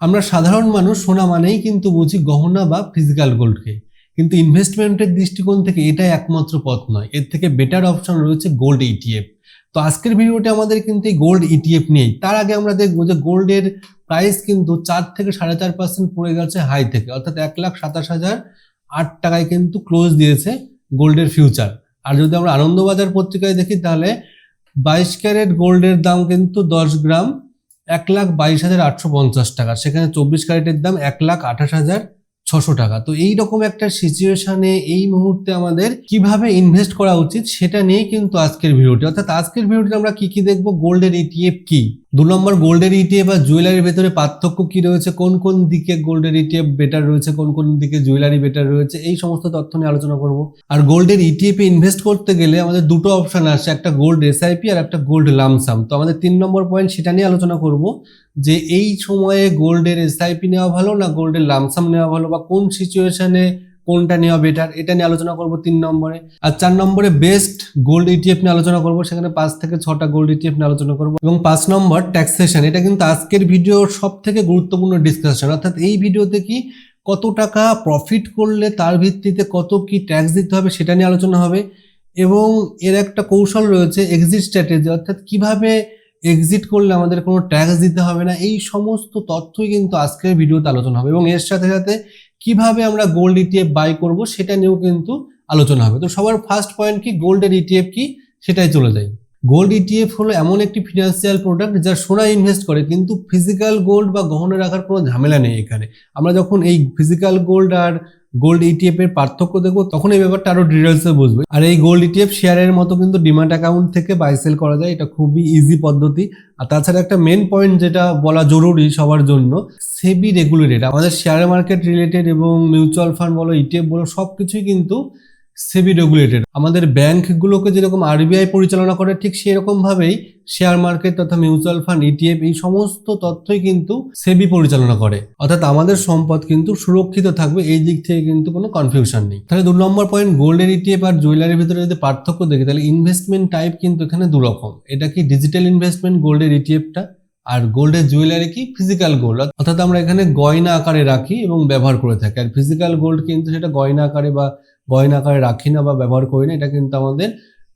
আমরা সাধারণ মানুষ সোনা মানেই কিন্তু বুঝি গহনা বা ফিজিক্যাল গোল্ডকে কিন্তু ইনভেস্টমেন্টের দৃষ্টিকোণ থেকে এটাই একমাত্র পথ নয়। এর থেকে বেটার অপশন রয়েছে গোল্ড ইটিএফ তো আজকের ভিডিওতে আমাদের কিন্তু এই গোল্ড ইটিএফ নেই তার আগে আমরা দেখব যে গোল্ডের প্রাইস কিন্তু চার থেকে সাড়ে চার পার্সেন্ট পড়ে গেছে হাই থেকে। অর্থাৎ এক লাখ সাতাশ হাজার আট টাকায় কিন্তু ক্লোজ দিয়েছে গোল্ডের ফিউচার আর যদি আমরা আনন্দবাজার পত্রিকায় দেখি তাহলে বাইশ ক্যারেট গোল্ডের দাম কিন্তু দশ গ্রাম এক লাখ বাইশ হাজার আটশো পঞ্চাশ টাকা। সেখানে চব্বিশ ক্যারেটের দাম এক লাখ আঠাশ হাজার ছশো টাকা। তো এই রকম একটা সিচুয়েশনে এই মুহূর্তে আমাদের কীভাবে ইনভেস্ট করা উচিত সেটা নিয়ে কিন্তু আজকের ভিডিওটি অর্থাৎ আজকের ভিডিওটি আমরা কি কি দেখব? গোল্ডের ইটিএফ কি? দু নম্বর গোল্ডের ইটিএফ বা জুয়েলারির ভেতরে পার্থক্য কি রয়েছে? কোন কোন দিকে গোল্ডের ইটিএফ বেটার রয়েছে? কোন কোন দিকে জুয়েলারি বেটার রয়েছে? এই সমস্ত তথ্য নিয়ে আলোচনা করব। আর গোল্ডের ইটিএফ এ ইনভেস্ট করতে গেলে আমাদের দুটো অপশন আসছে একটা গোল্ড এসআইপি আর একটা গোল্ড লামসাম তো আমাদের তিন নম্বর পয়েন্ট সেটা নিয়ে আলোচনা করব, যে এই সময়ে গোল্ডের এসআইপি নেওয়া ভালো না গোল্ডের লামসাম নেওয়া ভালো বা কোন সিচুয়েশনে কোনটা নেওয়া বেটার এটা নিয়ে আলোচনা করব তিন নম্বরে। আর চার নম্বরে বেস্ট গোল্ড ইটিএফ নিয়ে আলোচনা করব, সেখানে পাঁচ থেকে ছটা গোল্ড ইটিএফ নিয়ে আলোচনা করব। এবং পাঁচ নম্বর ট্যাক্সেশন এটা কিন্তু আজকের ভিডিওর সব থেকে গুরুত্বপূর্ণ ডিসকাশন অর্থাৎ এই ভিডিওতে কি কত টাকা প্রফিট করলে তার ভিত্তিতে কত কি ট্যাক্স দিতে হবে সেটা নিয়ে আলোচনা হবে। এবং এর একটা কৌশল রয়েছে এক্সিট স্ট্র্যাটেজি অর্থাৎ কীভাবে এক্সিট করলে আমাদের কোনো ট্যাক্স দিতে হবে না, এই সমস্ত তথ্যই কিন্তু আজকের ভিডিওতে আলোচনা হবে। এবং এর সাথে সাথে কীভাবে আমরা গোল্ড ইটিএফ বাই করব সেটা নিয়েও কিন্তু আলোচনা হবে। তো সবার ফার্স্ট পয়েন্ট কি? গোল্ডের ইটিএফ কি? সেটাই চলে যাই। গোল্ড ইটিএফ হলো এমন একটি ফিনান্সিয়াল প্রোডাক্ট যা সোনা ইনভেস্ট করে, কিন্তু ফিজিক্যাল গোল্ড বা গহনা রাখার কোনো ঝামেলা নেই এখানে। আমরা যখন এই ফিজিক্যাল গোল্ড আর গোল্ড ইটিএফ এর পার্থক্য দেখব, তখন এই ব্যাপারটা আরও ডিটেলসে বুঝবে। আর এই গোল্ড ইটিএফ শেয়ারের মতো কিন্তু ডিমান্ড অ্যাকাউন্ট থেকে বাই সেল করা যায়, এটা খুবই ইজি পদ্ধতি। আর তাছাড়া একটা মেন পয়েন্ট যেটা বলা জরুরি সবার জন্য সেবি রেগুলেটেড আমাদের শেয়ার মার্কেট রিলেটেড এবং মিউচুয়াল ফান্ড বলো ইটিএফ বলো, সবকিছুই কিন্তু সেবি রেগুলেটেড আমাদের ব্যাংকগুলোকে যেরকম আরবিআই পরিচালনা করে, ঠিক সেরকম ভাবেই শেয়ার মার্কেট তথা মিউচুয়াল ফান্ড ইটিএফ এই সমস্ত তথ্যই কিন্তু সেবি পরিচালনা করে। অর্থাৎ আমাদের সম্পদ কিন্তু সুরক্ষিত থাকবে, এই দিক থেকে কিন্তু কোনো কনফিউশন নেই। তাহলে দু নম্বর পয়েন্ট গোল্ডের ইটিএফ আর জুয়েলারির ভিতরে যদি পার্থক্য দেখি, তাহলে ইনভেস্টমেন্ট টাইপ কিন্তু এখানে দু রকম এটা কি ডিজিটাল ইনভেস্টমেন্ট গোল্ডের ইটিএফটা আর গোল্ডের জুয়েলারি কি? ফিজিক্যাল গোল্ড অর্থাৎ আমরা এখানে গয়না আকারে রাখি এবং ব্যবহার করে থাকি। আর ফিজিক্যাল গোল্ড কিন্তু সেটা গয়না আকারে বা গয়না আকারে রাখি না বা ব্যবহার করি না, এটা কিন্তু আমাদের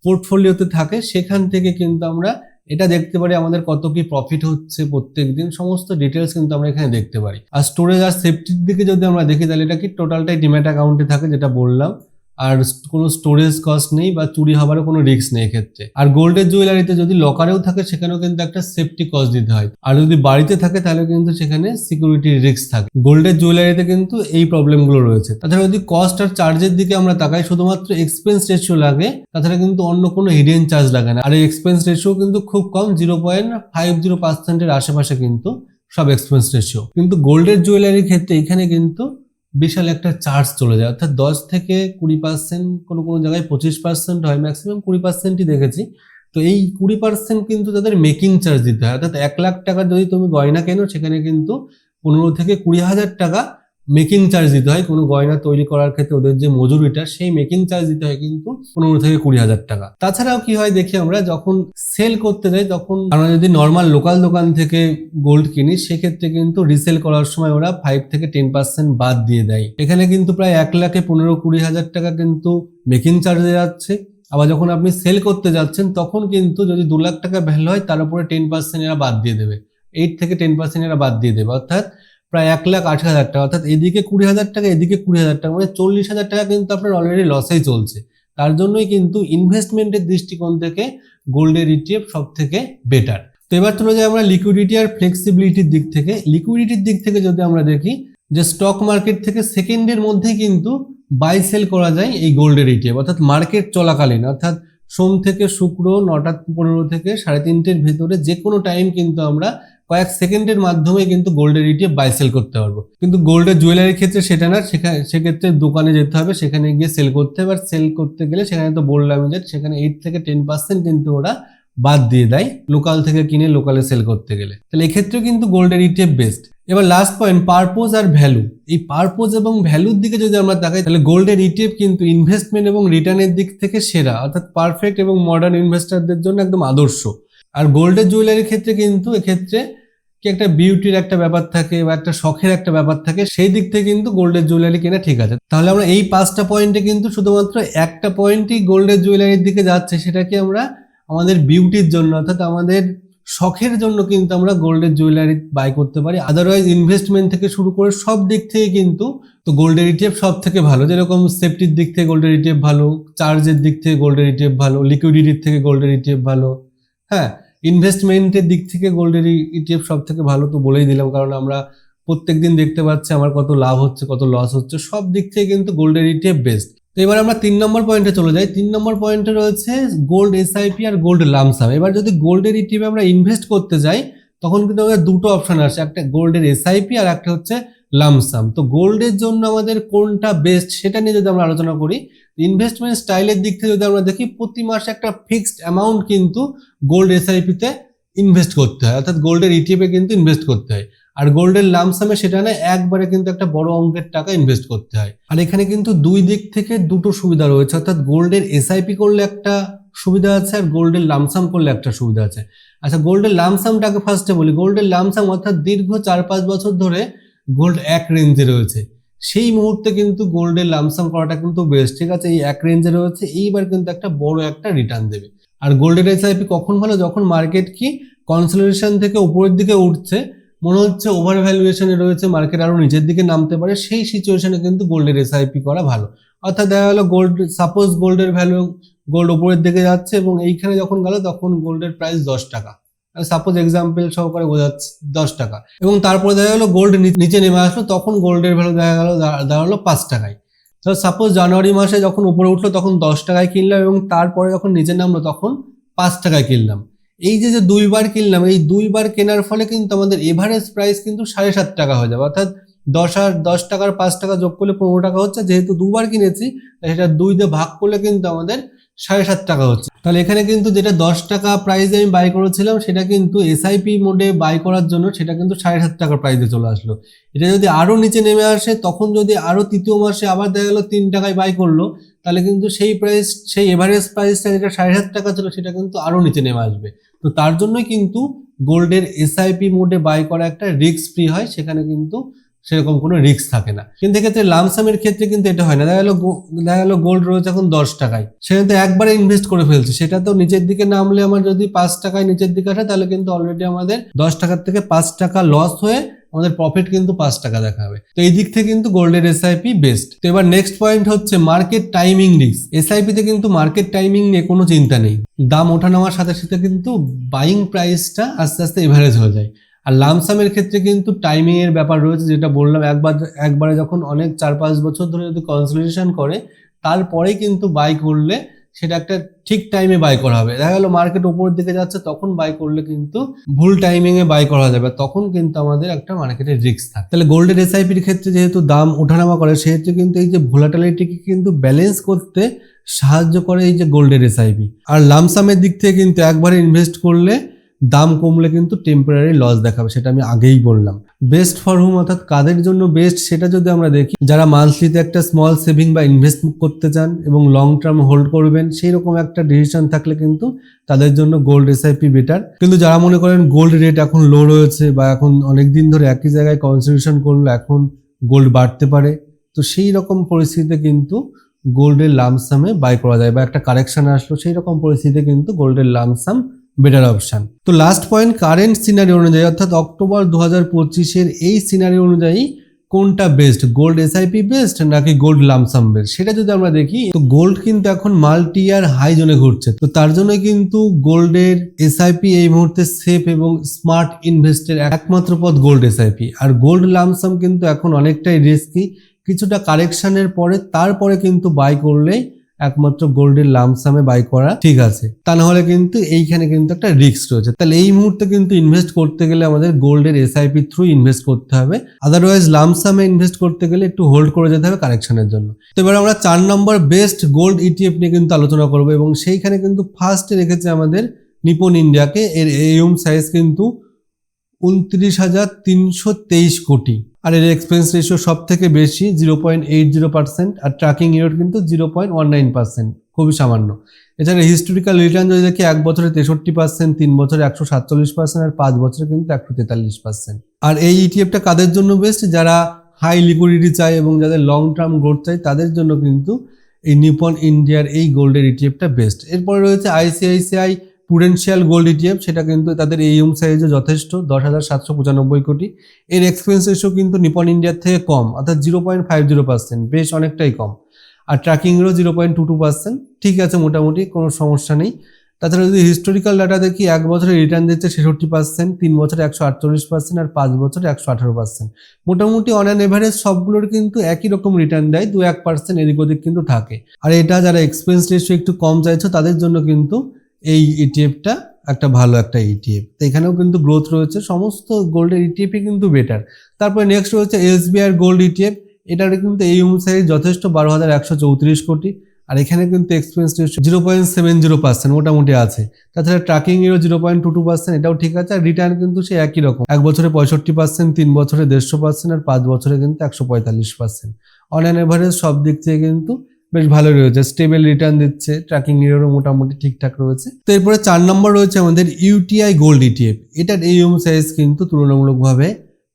পোর্টফোলিওতে থাকে। সেখান থেকে কিন্তু আমরা এটা দেখতে পারি আমাদের কত কি প্রফিট হচ্ছে প্রত্যেক দিন সমস্ত ডিটেলস কিন্তু আমরা এখানে দেখতে পারি। আর স্টোরেজ আর সেফটির দিকে যদি আমরা দেখি, তাহলে এটা কি টোটালটাই ডিম্যাট অ্যাকাউন্টে থাকে, যেটা বললাম। আর কোনো স্টোরেজ কস্ট নেই বা চুরি হওয়ারও কোনো রিস্ক নেই এক্ষেত্রে। আর গোল্ডের জুয়েলারিতে যদি লকারেও থাকে, সেখানেও কিন্তু একটা সেফটি কস্ট দিতে হয়। আর যদি বাড়িতে থাকে, তাহলে কিন্তু সেখানে সিকিউরিটি রিস্ক থাকে। গোল্ডের জুয়েলারিতে কিন্তু এই প্রবলেমগুলো রয়েছে। তাছাড়া যদি কস্ট আর চার্জের দিকে আমরা তাকাই, শুধুমাত্র এক্সপেন্স রেশিও লাগে, তাছাড়া কিন্তু অন্য কোনো হিডেন চার্জ লাগে না। আর এই এক্সপেন্স রেশিও কিন্তু খুব কম জিরো পয়েন্ট ফাইভ জিরো পার্সেন্টের আশেপাশে কিন্তু সব এক্সপেন্স রেশিও কিন্তু গোল্ডের জুয়েলারির ক্ষেত্রে এখানে কিন্তু বিশাল একটা চার্জ চলে যায়। অর্থাৎ দশ থেকে কুড়ি পার্সেন্ট কোনো কোনো জায়গায় পঁচিশ পার্সেন্ট হয় ম্যাক্সিমাম কুড়ি পার্সেন্টই দেখেছি। তো এই কুড়ি পার্সেন্ট কিন্তু তাদের মেকিং চার্জ দিতে হয়। অর্থাৎ এক লাখ টাকা যদি তুমি গয়না কেনো, সেখানে কিন্তু পনেরো থেকে কুড়ি হাজার টাকা মেকিং চার্জ দিতে হয়। কোনো গয়না তৈরি করার ক্ষেত্রে ওদের যে মজুরিটা, সেই মেকিং চার্জ দিতে হয় কিন্তু পনেরো থেকে কুড়ি হাজার টাকা। তাছাড়াও কি হয় দেখি আমরা, যখন সেল করতে যাই, তখন আমরা যদি নর্মাল লোকাল দোকান থেকে গোল্ড কিনি, সেক্ষেত্রে কিন্তু রিসেল করার সময় ওরা ফাইভ থেকে টেন পার্সেন্ট বাদ দিয়ে দেয়। এখানে কিন্তু প্রায় এক লাখে পনেরো কুড়ি হাজার টাকা কিন্তু মেকিং চার্জে যাচ্ছে আবার যখন আপনি সেল করতে যাচ্ছেন, তখন কিন্তু যদি দু লাখ টাকা ভ্যালু হয়, তার উপরে টেন পার্সেন্ট এরা বাদ দিয়ে দেবে। এইট থেকে টেন পার্সেন্ট এরা বাদ দিয়ে দেবে। অর্থাৎ প্রায় এক লাখ আট হাজার টাকা, অর্থাৎ এদিকে কুড়ি হাজার টাকা, এদিকে কুড়ি হাজার টাকা মানে চল্লিশ হাজার টাকা কিন্তু আপনার অলরেডি লসেই চলছে। তার জন্যই কিন্তু ইনভেস্টমেন্টের দৃষ্টিকোণ থেকে গোল্ডের ইটিএফ সব থেকে বেটার তো এবার চলে যাই আমরা লিকুইডিটি আর ফ্লেক্সিবিলিটির দিক থেকে। লিকুইডিটির দিক থেকে যদি আমরা দেখি, যে স্টক মার্কেট থেকে সেকেন্ডের মধ্যেই কিন্তু বাই সেল করা যায় এই গোল্ডের ইটিএফ অর্থাৎ মার্কেট চলাকালীন, অর্থাৎ সোম থেকে শুক্র, নটা পনেরো থেকে সাড়ে তিনটের ভেতরে যে কোনো টাইম কিন্তু আমরা কয়েক সেকেন্ডের মাধ্যমে কিন্তু গোল্ডের ইটিএফ বাই সেল করতে পারব। কিন্তু গোল্ডের জুয়েলারির ক্ষেত্রে সেটা না সেখানে সেক্ষেত্রে দোকানে যেতে হবে, সেখানে গিয়ে সেল করতে হবে। আর সেল করতে গেলে সেখানে তো বললাম যে সেখানে এইট থেকে টেন পার্সেন্ট কিন্তু ওরা বাদ দিয়ে দেয় লোকাল থেকে কিনে লোকালে সেল করতে গেলে। তাহলে এক্ষেত্রেও কিন্তু গোল্ডের ইটিএফ বেস্ট এবার লাস্ট পয়েন্ট পারপোজ আর ভ্যালু এই পারপোজ এবং ভ্যালুর দিকে যদি আমরা তাকাই, তাহলে গোল্ডের ইটিএফ কিন্তু ইনভেস্টমেন্ট এবং রিটার্নের দিক থেকে সেরা, অর্থাৎ পারফেক্ট এবং মডার্ন ইনভেস্টারদের জন্য একদম আদর্শ। আর গোল্ডের জুয়েলারির ক্ষেত্রে কিন্তু এক্ষেত্রে কি একটা বিউটির একটা ব্যাপার থাকে বা একটা শখের একটা ব্যাপার থাকে, সেই দিক থেকে কিন্তু গোল্ডের জুয়েলারি কেনা ঠিক আছে। তাহলে আমরা এই পাঁচটা পয়েন্টে কিন্তু শুধুমাত্র একটা পয়েন্টই গোল্ডের জুয়েলারির দিকে যাচ্ছে, সেটাকে আমরা আমাদের বিউটির জন্য অর্থাৎ আমাদের শখের জন্য কিন্তু আমরা গোল্ডের জুয়েলারি বাই করতে পারি। আদারওয়াইজ ইনভেস্টমেন্ট থেকে শুরু করে সব দিক থেকে কিন্তু তো গোল্ডের ইটিএফ সব থেকে ভালো। যেরকম সেফটির দিক থেকে গোল্ডের ইটিএফ ভালো চার্জের দিক থেকে গোল্ডের ইটিএফ ভালো লিকুইডিটির থেকে গোল্ডের ইটিএফ ভালো হ্যাঁ? ইনভেস্টমেন্টের দিক থেকে গোল্ডের ইটিএফ সব থেকে ভালো তো বলেই দিলাম, কারণ আমরা প্রত্যেক দিন দেখতে পাচ্ছি আমার কত লাভ হচ্ছে, কত লস হচ্ছে, সব দিক থেকে কিন্তু গোল্ডের ইটিএফ বেস্ট তো এবার আমরা তিন নম্বর পয়েন্টে চলে যাই। তিন নম্বর পয়েন্টে রয়েছে গোল্ড এসআইপি আর গোল্ড লামসাম এবার যদি গোল্ডের ইটিএফ আমরা ইনভেস্ট করতে যাই, তখন কিন্তু আমাদের দুটো অপশন আসে, একটা গোল্ডের এসআইপি আর একটা হচ্ছে লামসাম তো গোল্ডের জন্য আমাদের কোনটা বেস্ট সেটা নিয়ে যদি আমরা আলোচনা করি ইনভেস্টমেন্ট স্টাইলের দিক থেকে যদি আমরা দেখি, প্রতি মাসে একটা ফিক্সড অ্যামাউন্ট কিন্তু গোল্ড এসআইপিতে ইনভেস্ট করতে হয়। অর্থাৎ গোল্ডের ইটিএফে কিন্তু ইনভেস্ট করতে হয়। আর গোল্ডের লামসামে সেটা না, একবারে কিন্তু একটা বড় অঙ্কের টাকা ইনভেস্ট করতে হয়। আর এখানে কিন্তু দুই দিক থেকে দুটো সুবিধা রয়েছে। অর্থাৎ গোল্ডের এসআইপি করলে একটা সুবিধা আছে, আর গোল্ডের লামসাম করলে একটা সুবিধা আছে। আচ্ছা গোল্ডের লামসামটাকে ফার্স্টে বলি। গোল্ডের লামসাম অর্থাৎ দীর্ঘ চার পাঁচ বছর ধরে গোল্ড এক রেঞ্জে রয়েছে। সেই মুহূর্তে কিন্তু গোল্ডের লামসাম করাটা কিন্তু বেস্ট ঠিক আছে? এই এক রেঞ্জে রয়েছে, এইবার কিন্তু একটা বড় একটা রিটার্ন দেবে। আর গোল্ডের এসআইপি কখন ভালো যখন মার্কেট কি কনসোলিডেশন থেকে উপরের দিকে উঠছে, মনে হচ্ছে ওভার ভ্যালুয়েশনে রয়েছে মার্কেট আরও নিচের দিকে নামতে পারে, সেই সিচুয়েশনে কিন্তু গোল্ডের এসআইপি করা ভালো। অর্থাৎ দেখা গেলো গোল্ড সাপোজ গোল্ডের ভ্যালু গোল্ড উপরের দিকে যাচ্ছে এবং এইখানে যখন গেল, তখন গোল্ডের প্রাইস দশ টাকা। সাপোজ এক্সাম্পল সহকারে বোঝাচ্ছে, দশ টাকা। এবং তারপরে দেখা গেলো গোল্ড নিচে নেমে আসলো, তখন গোল্ডের ভ্যালু দেখা গেলো দাঁড়াল পাঁচ টাকায়। তো সাপোজ জানুয়ারি মাসে যখন উপরে উঠল, তখন দশ টাকায় কিনলাম এবং তারপরে যখন নিচে নামলো, তখন পাঁচ টাকায় কিনলাম। এই যে যে দুইবার কিনলাম, এই দুইবার কেনার ফলে কিন্তু আমাদের এভারেজ প্রাইস কিন্তু সাড়ে সাত টাকা হয়ে যাবে। অর্থাৎ দশ আর দশ টাকার পাঁচ টাকা যোগ করলে পনেরো টাকা হচ্ছে, যেহেতু দুবার কিনেছি, সেটা দুই দিয়ে ভাগ করলে কিন্তু আমাদের সাড়ে সাত টাকা হচ্ছে। তাহলে এখানে কিন্তু যেটা দশ টাকা প্রাইসে আমি বাই করেছিলাম, সেটা কিন্তু এসআইপি মোডে বাই করার জন্য সেটা কিন্তু সাড়ে সাত টাকার প্রাইসে চলে আসলো। এটা যদি আরও নিচে নেমে আসে, তখন যদি আরও তৃতীয় মাসে আবার দেখা গেলো তিন টাকায় বাই করল, তাহলে কিন্তু সেই প্রাইস সেই এভারেজ প্রাইসটা যেটা সাড়ে সাত টাকা ছিল, সেটা কিন্তু আরও নিচে নেমে আসবে। তো তার জন্যই কিন্তু গোল্ডের এসআইপি মোডে বাই করা একটা রিস্ক ফ্রি হয়, সেখানে কিন্তু সেরকম কোনো রিস্ক থাকে না। কিন্তু এক্ষেত্রে লামসামের ক্ষেত্রে কিন্তু এটা হয় না। দেখা গেলো দেখা গেলো গোল্ড রয়েছে এখন দশ টাকায়। সেখানে তো একবারে ইনভেস্ট করে ফেলছে। সেটা তো নিচের দিকে নামলে আমার যদি পাঁচ টাকায় নিচের দিকে আসে, তাহলে কিন্তু অলরেডি আমাদের দশ টাকার থেকে পাঁচ টাকা লস হয়ে আমাদের প্রফিট কিন্তু পাঁচ টাকা দেখাবে। তো এই দিক থেকে কিন্তু গোল্ডের এসআইপি বেস্ট তো এবার নেক্সট পয়েন্ট হচ্ছে মার্কেট টাইমিং রিস্ক এসআইপি তে কিন্তু মার্কেট টাইমিং নিয়ে কোনো চিন্তা নেই। দাম ওঠা নামার সাথে সাথে কিন্তু বাইং প্রাইসটা আস্তে আস্তে এভারেজ হয়ে যায়। আর লামসামের ক্ষেত্রে কিন্তু টাইমিং এর ব্যাপার রয়েছে, যেটা বললাম, একবার একবারে যখন অনেক চার পাঁচ বছর ধরে যদি কনসোলিডেশন করে তারপরে কিন্তু বাই করলে সেটা একটা ঠিক টাইমে বাই করা হবে। দেখা গেলো মার্কেট উপরের দিকে যাচ্ছে, তখন বাই করলে কিন্তু ভুল টাইমিং এ বাই করা যাবে, তখন কিন্তু আমাদের একটা মার্কেটে রিস্ক থাকে। তাহলে গোল্ডের এসআইপির ক্ষেত্রে যেহেতু দাম ওঠানামা করে, সেহেতু কিন্তু এই যে ভোলাটালিটিকে কিন্তু ব্যালেন্স করতে সাহায্য করে এই যে গোল্ডের এসআইপি আর লামসামের দিক থেকে কিন্তু একবারে ইনভেস্ট করলে দাম কমলে কিন্তু টেম্পোরারি লস দেখাবে, সেটা আমি আগেই বললাম। বেস্ট ফর হোম অর্থাৎ কাদের জন্য বেস্ট সেটা যদি আমরা দেখি, যারা মান্থলিতে একটা স্মল সেভিং বা ইনভেস্ট করতে চান এবং লং টার্ম হোল্ড করবেন সেই রকম একটা ডিসিশন থাকলে কিন্তু তাদের জন্য গোল্ড এসআইপি বেটার কিন্তু যারা মনে করেন গোল্ড রেট এখন লো রয়েছে বা এখন অনেক দিন ধরে একই জায়গায় কনসেন্ট্রেশন করল, এখন গোল্ড বাড়তে পারে, তো সেই রকম পরিস্থিতিতে কিন্তু গোল্ডের লামসামে বাই করা যায় বা একটা কারেকশন আসলো, সেই রকম পরিস্থিতিতে কিন্তু গোল্ডের লামসাম বেটার অপশান তো লাস্ট পয়েন্ট কারেন্ট সিনারি অনুযায়ী, অর্থাৎ অক্টোবর দু হাজার পঁচিশের এই সিনারি অনুযায়ী কোনটা বেস্ট গোল্ড এসআইপি বেস্ট নাকি গোল্ড লামসাম বেস্ট সেটা যদি আমরা দেখি, তো গোল্ড কিন্তু এখন মাল্টি ইয়ার হাই জোনে ঘুরছে। তো তার জন্য কিন্তু গোল্ডের এসআইপি এই মুহূর্তে সেফ এবং স্মার্ট ইনভেস্টের একমাত্র পথ গোল্ড এসআইপি আর গোল্ড লামসাম কিন্তু এখন অনেকটাই রিস্কি কিছুটা কারেকশনের পরে, তারপরে কিন্তু বাই করলেই একমাত্র গোল্ডের লামসামে বাই করা ঠিক আছে। তা না হলে কিন্তু এইখানে কিন্তু একটা রিস্ক রয়েছে। তাহলে এই মুহূর্তে কিন্তু ইনভেস্ট করতে গেলে আমাদের গোল্ডের এসআইপি থ্রু ইনভেস্ট করতে হবে। আদারওয়াইজ লামসামে ইনভেস্ট করতে গেলে একটু হোল্ড করে যেতে হবে কারেকশনের জন্য। তো এবার আমরা চার নম্বর বেস্ট গোল্ড ইটিএফ নিয়ে কিন্তু আলোচনা করব এবং সেইখানে কিন্তু ফার্স্টে রেখেছে আমাদের নিপন ইন্ডিয়াকে। এর এম সাইজ কিন্তু উনত্রিশ হাজার তিনশো তেইশ কোটি। আর এর এক্সপেন্স রেশিও সব থেকে বেশি zero point eight zero percent আর ট্র্যাকিং ইউনিট কিন্তু zero point one nine percent খুবই সামান্য। এছাড়া হিস্টোরিক্যাল রিটার্ন যদি দেখি, এক বছরে তেষট্টি পার্সেন্ট তিন বছরে একশো সাতচল্লিশ পার্সেন্ট আর পাঁচ বছরে কিন্তু একশো তেতাল্লিশ পার্সেন্ট আর এই ইটিএফটা কাদের জন্য বেস্ট যারা হাই লিকুইডিটি চায় এবং যাদের লং টার্ম গ্রোথ চাই তাদের জন্য কিন্তু এই নিপন ইন্ডিয়ার এই গোল্ডের ইটিএফটা বেস্ট এরপরে রয়েছে আইসিআইসিআই পুডেন্সিয়াল গোল্ড ইটিএফ সেটা কিন্তু তাদের এইম সাইজে যথেষ্ট, দশ হাজার সাতশো পঁচানব্বই কোটি। এর এক্সপেন্স রেশিও কিন্তু নিপন ইন্ডিয়ার থেকে কম, অর্থাৎ zero point five zero percent বেশ অনেকটাই কম। আর ট্র্যাকিংয়েরও zero point two two percent ঠিক আছে মোটামুটি, কোনো সমস্যা নেই। তাছাড়া যদি হিস্টোরিক্যাল ডাটা দেখি, এক বছরে রিটার্ন দিচ্ছে ছেষট্টি পার্সেন্ট তিন বছরে একশো আটচল্লিশ পার্সেন্ট আর পাঁচ বছরে একশো আঠারো পার্সেন্ট মোটামুটি অন অ্যান এভারেজ সবগুলোর কিন্তু একই রকম রিটার্ন দেয়, দু এক পার্সেন্ট এদিক ওদিক কিন্তু থাকে। আর এটা যারা এক্সপেন্স রেশিও একটু কম চাইছো, তাদের জন্য কিন্তু এই ইটিএফটা একটা ভালো একটা ইটিএফ তো এখানেও কিন্তু গ্রোথ রয়েছে, সমস্ত গোল্ডের ইটিএফই কিন্তু বেটার তারপরে নেক্সট রয়েছে এসবিআর গোল্ড ইটিএফ এটার কিন্তু এই অনুসারে যথেষ্ট বারো হাজার একশো চৌত্রিশ কোটি। আর এখানে কিন্তু expense ratio zero point seven zero percent মোটামুটি আছে। তাছাড়া ট্র্যাকিং এরও zero point two two percent এটাও ঠিক আছে। আর রিটার্ন কিন্তু সে একই রকম। এক বছরে পঁয়ষট্টি পার্সেন্ট তিন বছরে দেড়শো পার্সেন্ট আর পাঁচ বছরে কিন্তু একশো পঁয়তাল্লিশ পার্সেন্ট অন অ্যান এভারেজ সব দিক থেকে কিন্তু বেশ ভালো রয়েছে। স্টেবল রিটার্ন দিচ্ছে ট্র্যাকিং এরও মোটামুটি ঠিকঠাক রয়েছে। তো এরপরে চার নম্বর রয়েছে আমাদের ইউটিআই গোল্ড ইটিএফ এটার এইম সাইজ কিন্তু তুলনামূলকভাবে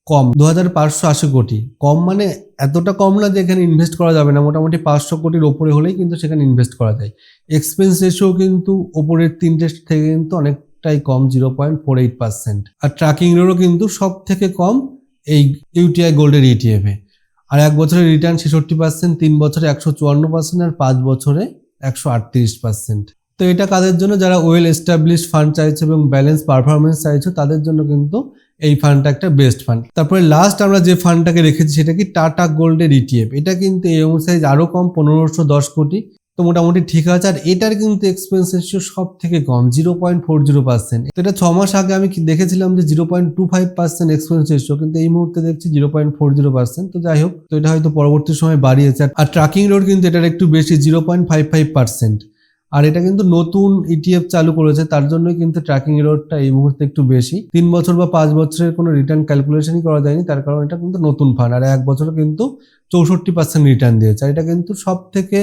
কম। দু হাজার পাঁচশো আশি কোটি। কম মানে এতটা কম না যে এখানে ইনভেস্ট করা যাবে না। মোটামুটি পাঁচশো কোটির ওপরে হলেই কিন্তু সেখানে ইনভেস্ট করা যায়। এক্সপেন্স রেশিও কিন্তু ওপরের তিনটে থেকে কিন্তু অনেকটাই কম zero point four eight percent আর ট্র্যাকিং রেটও কিন্তু সব থেকে কম এই ইউটিআই গোল্ডের ইটিএফে আর এক বছরে রিটার্ন ছেষট্টি পার্সেন্ট তিন বছরে একশো চুয়ান্ন পার্সেন্ট আর পাঁচ বছরে একশো আটত্রিশ পার্সেন্ট তো এটা কাদের জন্য? যারা ওয়েল এস্টাবলিশ ফান্ড চাইছে এবং ব্যালেন্স পারফরমেন্স চাইছে, তাদের জন্য কিন্তু এই ফান্ডটা একটা বেস্ট ফান্ড তারপরে লাস্ট আমরা যে ফান্ডটাকে রেখেছি, সেটা কি? টাটা গোল্ডের ইটিএফ এটা কিন্তু এই অনুসারে আরও কম, পনেরোশো দশ কোটি। তো মোটামুটি ঠিক আছে। আর এটার কিন্তু এক্সপেন্স রেশিও সব থেকে কম zero point four zero percent এটা ছ মাস আগে আমি দেখেছিলাম যে zero point two five percent expense ratio কিন্তু এই মুহূর্তে দেখছি zero point four zero percent তো যাই হোক, তো এটা হয়তো পরবর্তী সময় বাড়িয়েছে। আর ট্রাকিং রোড কিন্তু এটার একটু বেশি zero point five five percent আর এটা কিন্তু নতুন ইটিএফ চালু করেছে, তার জন্যই কিন্তু ট্র্যাকিং এররটা এই মুহূর্তে একটু বেশি। তিন বছর বা পাঁচ বছরের কোনো রিটার্ন ক্যালকুলেশনই করা যায়নি, তার কারণ এটা কিন্তু নতুন ফান্ড আর এক বছর কিন্তু চৌষট্টি পার্সেন্ট রিটার্ন দিয়েছে। আর এটা কিন্তু সব থেকে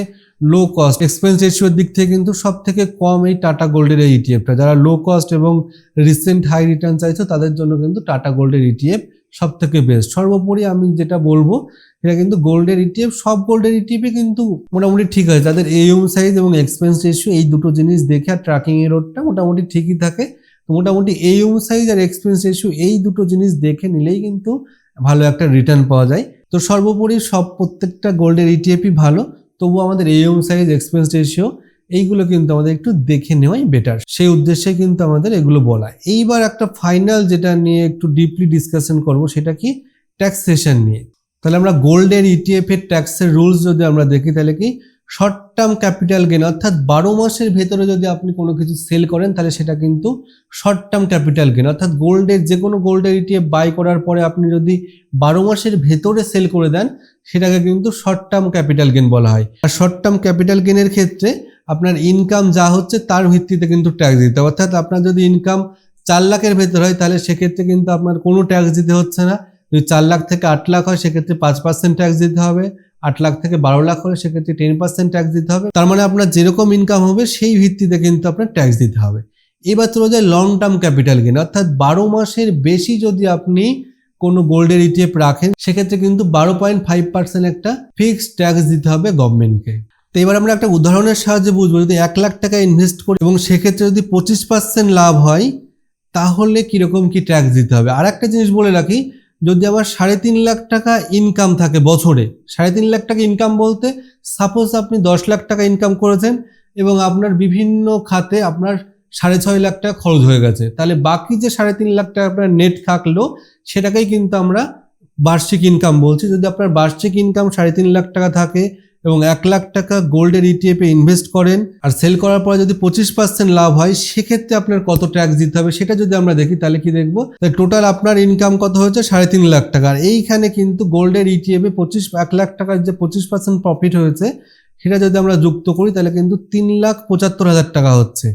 লো কস্ট এক্সপেন্স রেশিওর দিক থেকে কিন্তু সব থেকে কম এই টাটা গোল্ডের এই ইটিএফটা যারা লো কস্ট এবং রিসেন্ট হাই রিটার্ন চাইছো, তাদের জন্য কিন্তু টাটা গোল্ডের ইটিএফ সব থেকে বেস্ট সর্বোপরি আমি যেটা বলব এটা কিন্তু গোল্ডের ইটিএফ সব গোল্ডের ইটিএফে কিন্তু মোটামুটি ঠিক আছে। তাদের এম সাইজ এবং এক্সপেন্স রেশিও এই দুটো জিনিস দেখে আর ট্র্যাকিং এর রোডটা মোটামুটি ঠিকই থাকে। তো মোটামুটি এম সাইজ আর এক্সপেন্স রেশিও এই দুটো জিনিস দেখে নিলেই কিন্তু ভালো একটা রিটার্ন পাওয়া যায়। তো সর্বোপরি সব প্রত্যেকটা গোল্ডের ইটিএফই ভালো, তবু আমাদের এম সাইজ এক্সপেন্স রেশিও এইগুলো কিন্তু আমাদের একটু দেখে নেওয়াই বেটার সেই উদ্দেশ্যে কিন্তু আমাদের এগুলো বলা। এইবার একটা ফাইনাল যেটা নিয়ে একটু ডিপলি ডিসকাশন করব, সেটা কি? ট্যাক্সেশন নিয়ে। তাহলে আমরা গোল্ডের ইটিএফ এর ট্যাক্সের রুলস যদি আমরা দেখি, তাহলে কি শর্ট টার্ম ক্যাপিটাল গেন অর্থাৎ বারো মাসের ভেতরে যদি আপনি কোনো কিছু সেল করেন, তাহলে সেটা কিন্তু শর্ট টার্ম ক্যাপিটাল গেন অর্থাৎ গোল্ডের যে কোনো গোল্ডের ইটিএফ বাই করার পরে আপনি যদি বারো মাসের ভেতরে সেল করে দেন, সেটাকে কিন্তু শর্ট টার্ম ক্যাপিটাল গেন বলা হয়। আর শর্ট টার্ম ক্যাপিটাল গেনের ক্ষেত্রে আপনার ইনকাম যা হচ্ছে তার ভিত্তিতে কিন্তু ট্যাক্স দিতে অর্থাৎ আপনার যদি ইনকাম চার লাখের ভেতর হয়, তাহলে সেক্ষেত্রে কিন্তু আপনার কোনো ট্যাক্স দিতে হচ্ছে না। যদি চার লাখ থেকে আট লাখ হয়, সেক্ষেত্রে পাঁচ পার্সেন্ট ট্যাক্স দিতে হবে। আট লাখ থেকে বারো লাখ হলে, সেক্ষেত্রে টেন পার্সেন্ট ট্যাক্স দিতে হবে। তার মানে আপনার যেরকম ইনকাম হবে, সেই ভিত্তিতে কিন্তু আপনার ট্যাক্স দিতে হবে। এবার চলে যায় লং টার্ম ক্যাপিটাল গেন অর্থাৎ বারো মাসের বেশি যদি আপনি কোনো গোল্ডের ইটিএফ রাখেন, সেক্ষেত্রে কিন্তু বারো পয়েন্ট ফাইভ পার্সেন্ট একটা ফিক্সড ট্যাক্স দিতে হবে গভর্নমেন্টকে তো এবার আমরা একটা উদাহরণের সাহায্যে বুঝব, যদি এক লাখ টাকা ইনভেস্ট করি এবং সেক্ষেত্রে যদি পঁচিশ পার্সেন্ট লাভ হয়, তাহলে কীরকম কি ট্যাক্স দিতে হবে? আর একটা জিনিস বলে রাখি যদি আবার সাড়ে তিন লাখ টাকা ইনকাম থাকে বছরে, সাড়ে তিন লাখ টাকা ইনকাম বলতে সাপোজ আপনি দশ লাখ টাকা ইনকাম করেছেন এবং আপনার বিভিন্ন খাতে আপনার সাড়ে ছয় লাখ টাকা খরচ হয়ে গেছে, তাহলে বাকি যে সাড়ে তিন লাখ টাকা আপনার নেট থাকল, সেটাকেই কিন্তু আমরা বার্ষিক ইনকাম বলছি। যদি আপনার বার্ষিক ইনকাম সাড়ে তিন লাখ টাকা থাকে এবং এক লাখ টাকা গোল্ডের ইটিএফে ইনভেস্ট করেন। আর সেল করার পরে যদি পঁচিশ পার্সেন্ট লাভ হয়, সেক্ষেত্রে আপনার কত ট্যাক্স দিতে হবে সেটা যদি আমরা দেখি, তাহলে কি দেখব? টোটাল আপনার ইনকাম কত হয়েছে? সাড়ে তিন লাখ টাকা। আর এইখানে কিন্তু গোল্ডের ইটিএফে পঁচিশ, এক লাখ টাকার যে পঁচিশ পার্সেন্ট প্রফিট হয়েছে, সেটা যদি আমরা যুক্ত করি, তাহলে কিন্তু তিন লাখ পঁচাত্তর হাজার টাকা হচ্ছে।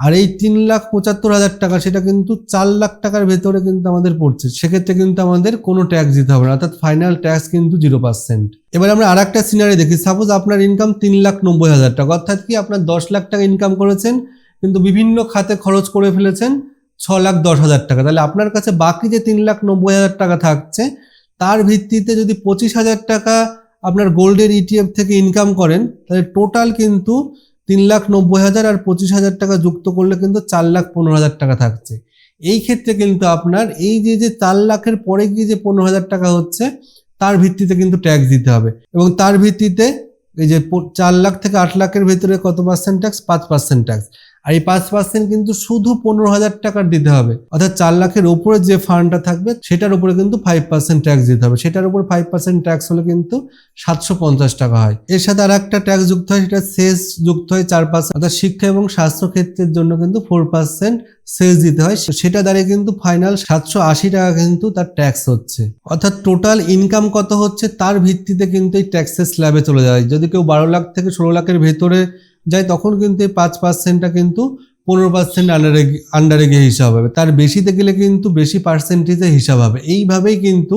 আর এই তিন লাখ পঁচাত্তর হাজার টাকা, সেটা কিন্তু চার লাখ টাকার ভেতরে কিন্তু আমাদের পড়ছে। সেক্ষেত্রে কিন্তু আমাদের কোনো ট্যাক্স দিতে হবে না, অর্থাৎ ফাইনাল ট্যাক্স কিন্তু জিরো পার্সেন্ট এবার আমরা আর একটা সিনারি দেখি। সাপোজ আপনার ইনকাম তিন লাখ নব্বই হাজার টাকা, অর্থাৎ কি আপনার দশ লাখ টাকা ইনকাম করেছেন, কিন্তু বিভিন্ন খাতে খরচ করে ফেলেছেন ছ লাখ দশ হাজার টাকা। তাহলে আপনার কাছে বাকি যে তিন লাখ নব্বই হাজার টাকা থাকছে, তার ভিত্তিতে যদি পঁচিশ হাজার টাকা আপনার গোল্ডের ইটিএফ থেকে ইনকাম করেন, তাহলে টোটাল কিন্তু তিন লাখ নব্বই হাজার আর পঁচিশ হাজার টাকা যুক্ত করলে কিন্তু চার লাখ পনেরো হাজার টাকা থাকছে। এই ক্ষেত্রে কিন্তু আপনার এই যে যে চার লাখের পরে গিয়ে যে পনেরো হাজার টাকা হচ্ছে, তার ভিত্তিতে কিন্তু ট্যাক্স দিতে হবে। এবং তার ভিত্তিতে এই যে চার লাখ থেকে আট লাখের ভিতরে কত পার্সেন্ট ট্যাক্স পাঁচ পার্সেন্ট ট্যাক্স আর এই পাঁচ পার্সেন্ট কিন্তু শুধু পনেরো হাজার টাকার দিতে হবে। অর্থাৎ চার লাখের উপরে যে ফান্ডটা থাকবে, সেটার উপরে কিন্তু ফাইভ পার্সেন্ট ট্যাক্স দিতে হবে। সেটার উপর ফাইভ পার্সেন্ট ট্যাক্স হলে কিন্তু সাতশো পঞ্চাশ টাকা হয়। এর সাথে আর একটা ট্যাক্স যুক্ত হয়, সেটা সেস যুক্ত হয় চার পার্সেন্ট অর্থাৎ শিক্ষা এবং স্বাস্থ্য ক্ষেত্রের জন্য কিন্তু ফোর পার্সেন্ট সেস দিতে হয়। সেটা দাঁড়িয়ে কিন্তু ফাইনাল সাতশো আশি টাকা কিন্তু তার ট্যাক্স হচ্ছে। অর্থাৎ টোটাল ইনকাম কত হচ্ছে, তার ভিত্তিতে কিন্তু এই ট্যাক্সের স্ল্যাবে চলে যায়। যদি কেউ বারো লাখ থেকে ষোলো লাখের ভেতরে যায় তখন কিন্তু এই পাঁচ পার্সেন্টটা কিন্তু পনেরো পার্সেন্ট আন্ডারে আন্ডারে গিয়ে হিসাব হবে। তার বেশিতে গেলে কিন্তু বেশি পার্সেন্টেজে হিসাব হবে। এইভাবেই কিন্তু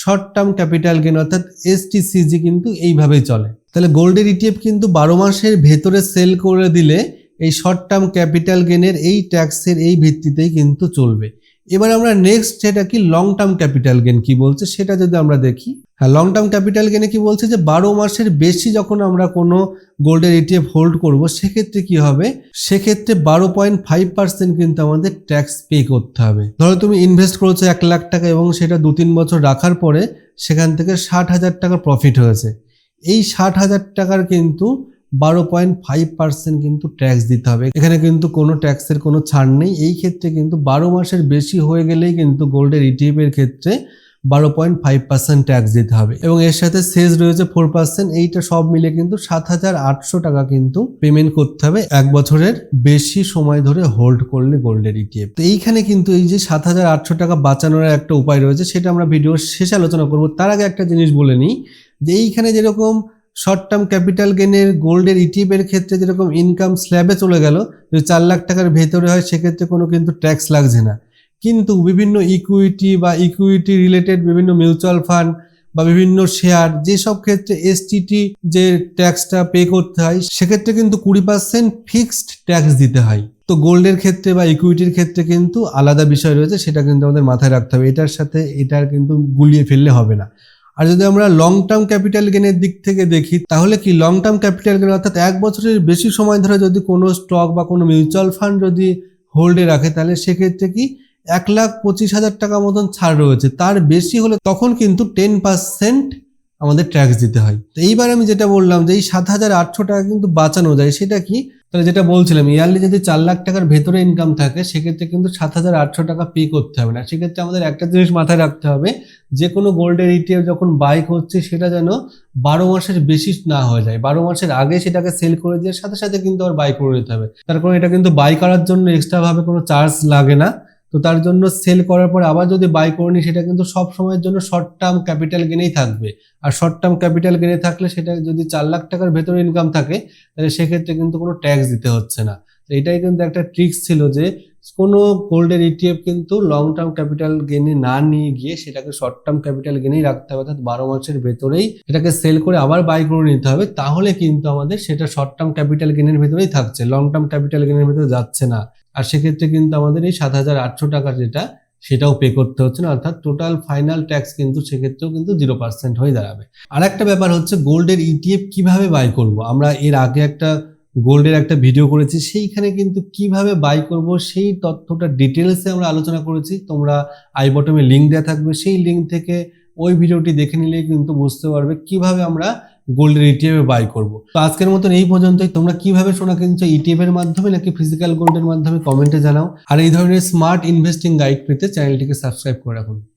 শর্ট টার্ম ক্যাপিটাল গেন অর্থাৎ এসটিসিজি কিন্তু এইভাবেই চলে। তাহলে গোল্ডের ইটিএফ কিন্তু বারো মাসের ভেতরে সেল করে দিলে এই শর্ট টার্ম ক্যাপিটাল গেনের এই ট্যাক্সের এই ভিত্তিতেই কিন্তু চলবে। এবার আমরা নেক্সট যেটা কি লং টার্ম ক্যাপিটাল গেন কি বলছে, সেটা যদি আমরা দেখি। হ্যাঁ লং টার্ম ক্যাপিটাল গেনে কি বলছে যে বারো মাসের বেশি যখন আমরা কোনো গোল্ডের ইটিএফ হোল্ড করব, সেক্ষেত্রে কি হবে? সেক্ষেত্রে বারো পয়েন্ট ফাইভ পার্সেন্ট কিন্তু আমাদের ট্যাক্স পে করতে হবে। ধরো তুমি ইনভেস্ট করেছ এক লাখ টাকা এবং সেটা দু তিন বছর রাখার পরে সেখান থেকে ষাট হাজার টাকা প্রফিট হয়েছে। এই ষাট হাজার টাকার কিন্তু বারো পয়েন্ট ফাইভ পার্সেন্ট কিন্তু ট্যাক্স দিতে হবে। এখানে কিন্তু কোনো ট্যাক্সের কোনো ছাড় নেই। এই ক্ষেত্রে কিন্তু বারো মাসের বেশি হয়ে গেলেই কিন্তু গোল্ডের ইটিএফ এর ক্ষেত্রে বারো পয়েন্ট ফাইভ পার্সেন্ট ট্যাক্স দিতে হবে। এবং এর সাথে সেজ রয়েছে ফোর পার্সেন্ট এইটা সব মিলে কিন্তু সাত হাজার আটশো টাকা কিন্তু পেমেন্ট করতে হবে এক বছরের বেশি সময় ধরে হোল্ড করলে গোল্ডের ইটিএফ তো এইখানে কিন্তু এই যে সাত হাজার আটশো টাকা বাঁচানোর একটা উপায় রয়েছে, সেটা আমরা ভিডিওর শেষে আলোচনা করব। তার আগে একটা জিনিস বলে নিই, যে এইখানে যেরকম শর্ট টার্ম ক্যাপিটাল গেনের গোল্ডের ইটিএফ এর ক্ষেত্রে যেরকম ইনকাম স্ল্যাবে চলে গেল যদি চার লাখ টাকার ভেতরে হয়, সেক্ষেত্রে কোনো কিন্তু ট্যাক্স লাগছে না। কিন্তু বিভিন্ন ইকুইটি বা ইকুইটি রিলেটেড বিভিন্ন মিউচুয়াল ফান্ড বা বিভিন্ন শেয়ার যেসব ক্ষেত্রে এসটিটি যে ট্যাক্সটা পে করতে হয়, সেক্ষেত্রে কিন্তু কুড়ি পার্সেন্ট ফিক্সড ট্যাক্স দিতে হয়। তো গোল্ডের ক্ষেত্রে বা ইকুইটির ক্ষেত্রে কিন্তু আলাদা বিষয় রয়েছে, সেটা কিন্তু আমাদের মাথায় রাখতে হবে। এটার সাথে এটার কিন্তু গুলিয়ে ফেললে হবে না। আর যদি আমরা লং টার্ম ক্যাপিটাল গেনের দিক থেকে দেখি, তাহলে কি লং টার্ম ক্যাপিটাল গেন অর্থাৎ এক বছরের বেশি সময় ধরে যদি কোনো স্টক বা কোনো মিউচুয়াল ফান্ড যদি হোল্ডে রাখে, তাহলে সেক্ষেত্রে কি এক লাখ পঁচিশ হাজার টাকা মতন ছাড় রয়েছে। তার বেশি হলে তখন কিন্তু টেন পার্সেন্ট আমাদের ট্যাক্স দিতে হয়। তো এইবার আমি যেটা বললাম যে এই সাত হাজার আটশো টাকা কিন্তু বাঁচানো যায়, সেটা কি? তাহলে যেটা বলছিলাম, ইয়ারলি যদি চার লাখ টাকার ভেতরে ইনকাম থাকে, সেক্ষেত্রে কিন্তু সাত হাজার আটশো টাকা পে করতে হবে না। সেক্ষেত্রে আমাদের একটা জিনিস মাথায় রাখতে হবে, যে কোনো গোল্ডের ইটিএফ যখন বাই করছে, সেটা যেন বারো মাসের বেশি না হয়ে যায়। বারো মাসের আগে সেটাকে সেল করে দিয়ে সাথে সাথে কিন্তু আবার বাই করে নিতে হবে। তার কারণ এটা কিন্তু বাই করার জন্য এক্সট্রাভাবে কোনো চার্জ লাগে না। তো তার জন্য সেল করার পরে আবার যদি বাই করে নিই, সেটা কিন্তু সব সময়ের জন্য শর্ট টার্ম ক্যাপিটাল গেনেই থাকবে। আর শর্ট টার্ম ক্যাপিটাল গেনে থাকলে সেটা যদি চার লাখ টাকার ভেতরে ইনকাম থাকে, তাহলে সেক্ষেত্রে কিন্তু কোনো ট্যাক্স দিতে হচ্ছে না। এটাই কিন্তু একটা ট্রিক্স ছিল যে, কোনো গোল্ডের ইটিএফ কিন্তু লং টার্ম ক্যাপিটাল গেনে না নিয়ে গিয়ে সেটাকে শর্ট টার্ম ক্যাপিটাল গেনেই রাখতে হবে, অর্থাৎ বারো মাসের ভেতরেই সেটাকে সেল করে আবার বাই করে নিতে হবে, তাহলে কিন্তু আমাদের সেটা শর্ট টার্ম ক্যাপিটাল গেনের ভেতরেই থাকছে লং টার্ম ক্যাপিটাল গেনের ভেতরে যাচ্ছে না। আর সেক্ষেত্রে কিন্তু আমাদের এই সাত হাজার আটশো টাকা যেটা, সেটাও পে করতে হচ্ছে না। অর্থাৎ টোটাল ফাইনাল ট্যাক্স কিন্তু সেক্ষেত্রেও কিন্তু জিরো পার্সেন্ট হয়ে দাঁড়াবে। আর একটা ব্যাপার হচ্ছে গোল্ডের ইটিএফ কীভাবে বাই করব? আমরা এর আগে একটা গোল্ডের একটা ভিডিও করেছি, সেইখানে কিন্তু কীভাবে বাই করব সেই তথ্যটা ডিটেলসে আমরা আলোচনা করেছি। তোমরা আই বটমে লিঙ্ক দেওয়া থাকবে। সেই লিঙ্ক থেকে ওই ভিডিওটি দেখে নিলেই কিন্তু বুঝতে পারবে কীভাবে আমরা গোল্ডের ইটিএফ বাই করব। তো আজকের মতন এই পর্যন্তই। তোমরা কীভাবে সোনা কিনছো ইটিএফ এর মাধ্যমে নাকি ফিজিক্যাল গোল্ডের মাধ্যমে কমেন্টে জানাও। আর এই ধরনের স্মার্ট ইনভেস্টিং গাইড পেতে চ্যানেলটিকে সাবস্ক্রাইব করে রাখুন।